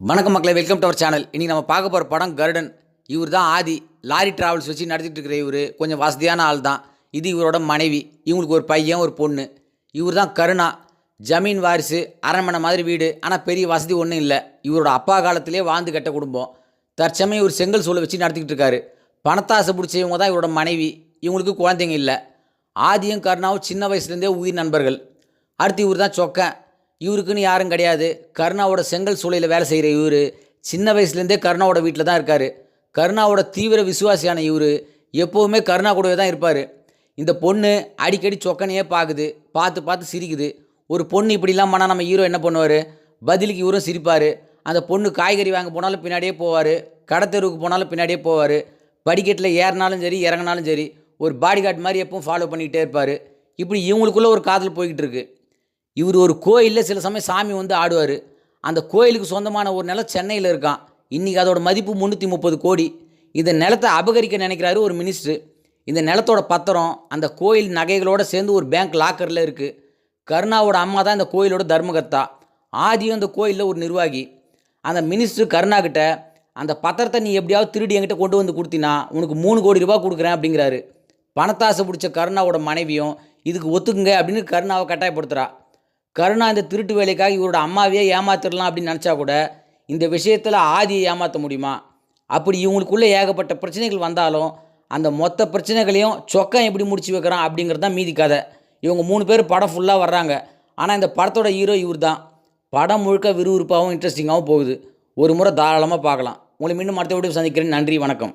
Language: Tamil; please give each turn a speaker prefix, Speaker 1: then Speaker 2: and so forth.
Speaker 1: வணக்கம் மக்களை வெல்கம் டு அவர் சேனல் இன்றைக்கி நம்ம பார்க்க போகிற படம் கருடன். இவர் தான் ஆதி. லாரி டிராவல்ஸ் வச்சு நடத்திட்டு இருக்கிற இவர். கொஞ்சம் வசதியான ஆள் தான் இது இவரோட மனைவி. இவங்களுக்கு ஒரு பையன் ஒரு பொண்ணு. இவர் தான் கருணா. ஜமீன் வாரிசு அரண்மனை மாதிரி வீடு. ஆனால் பெரிய வசதி ஒன்றும் இல்லை. இவரோட அப்பா காலத்திலே வாழ்ந்து கட்ட குடும்பம். தற்சமயம் இவர் செங்கல் சூளை வச்சு நடத்திக்கிட்டு இருக்காரு பணத்தாசை பிடிச்சவங்க தான் இவரோட மனைவி. இவங்களுக்கு குழந்தைங்க இல்லை. ஆதியும் கருணாவும் சின்ன வயசுலேருந்தே உயிர் நண்பர்கள். அடுத்து இவர் தான் சொக்கன். இவருக்குன்னு யாரும் கிடையாது. கருணாவோட செங்கல் சூளையில் வேலை செய்கிற இவர். சின்ன வயசுலேருந்தே கருணாவோட வீட்டில் தான் இருக்கார். கருணாவோட தீவிர விசுவாசியான இவர். எப்போவுமே கருணா கூடவே தான் இருப்பார். இந்த பொண்ணு அடிக்கடி சொக்கனையே பார்க்குது பார்த்து பார்த்து சிரிக்குது. ஒரு பொண்ணு இப்படிலாம் பண்ணால் நம்ம ஹீரோ என்ன பண்ணுவார்? பதிலுக்கு இவரும் சிரிப்பார். அந்த பொண்ணு காய்கறி வாங்க போனாலும் பின்னாடியே போவார். கடத்தெருவுக்கு போனாலும் பின்னாடியே போவார். படிக்கட்டில் ஏறினாலும் சரி இறங்கினாலும் சரி ஒரு பாடி கார்டு மாதிரி எப்பவும் ஃபாலோ பண்ணிக்கிட்டே இருப்பார். இப்படி இவங்களுக்குள்ளே ஒரு காதல் போய்கிட்டு இருக்குது இவர் ஒரு கோயிலில் சில சமயம் சாமி வந்து ஆடுவார். அந்த கோயிலுக்கு சொந்தமான ஒரு நிலம் சென்னையில் இருக்கான். இன்றைக்கி அதோட மதிப்பு முந்நூற்றி முப்பது கோடி. இந்த நிலத்தை அபகரிக்க நினைக்கிறாரு ஒரு மினிஸ்டர் இந்த நிலத்தோட பத்திரம் அந்த கோயில் நகைகளோடு சேர்ந்து ஒரு பேங்க் லாக்கரில் இருக்குது கருணாவோட அம்மா தான் இந்த கோயிலோட தர்மகர்த்தா. ஆதியும் அந்த கோயிலில் ஒரு நிர்வாகி. அந்த மினிஸ்டர் கருணா கிட்ட அந்த பத்திரத்தை நீ எப்படியாவது திருடி என்கிட்ட கொண்டு வந்து கொடுத்தினா உனக்கு மூணு கோடி ரூபா கொடுக்குறேன் அப்படிங்கிறாரு. பணத்தாசை பிடிச்ச கருணாவோட மனைவியும் இதுக்கு ஒத்துக்குங்க அப்படின்னு கருணாவை கட்டாயப்படுத்துகிறா கருணா இந்த திருட்டு வேலைக்காக இவரோட அம்மாவையே ஏமாத்திடலாம் அப்படின்னு நினச்சா கூட இந்த விஷயத்தில் ஆதியை ஏமாற்ற முடியுமா? அப்படி இவங்களுக்குள்ளே ஏகப்பட்ட பிரச்சனைகள் வந்தாலும் அந்த மொத்த பிரச்சனைகளையும் சொக்கம் எப்படி முடிச்சு வைக்கிறான் அப்படிங்கிறது தான் மீதி கதை. இவங்க மூணு பேர் படம் ஃபுல்லாக வர்றாங்க. ஆனால் இந்த படத்தோட ஹீரோ இவர் தான் படம் முழுக்க விறுவிறுப்பாகவும் இன்ட்ரெஸ்டிங்காகவும் போகுது. ஒரு முறை தாராளமாக பார்க்கலாம். உங்களை மீண்டும் அடுத்த வீடியோ சந்திக்கிறேன். நன்றி வணக்கம்.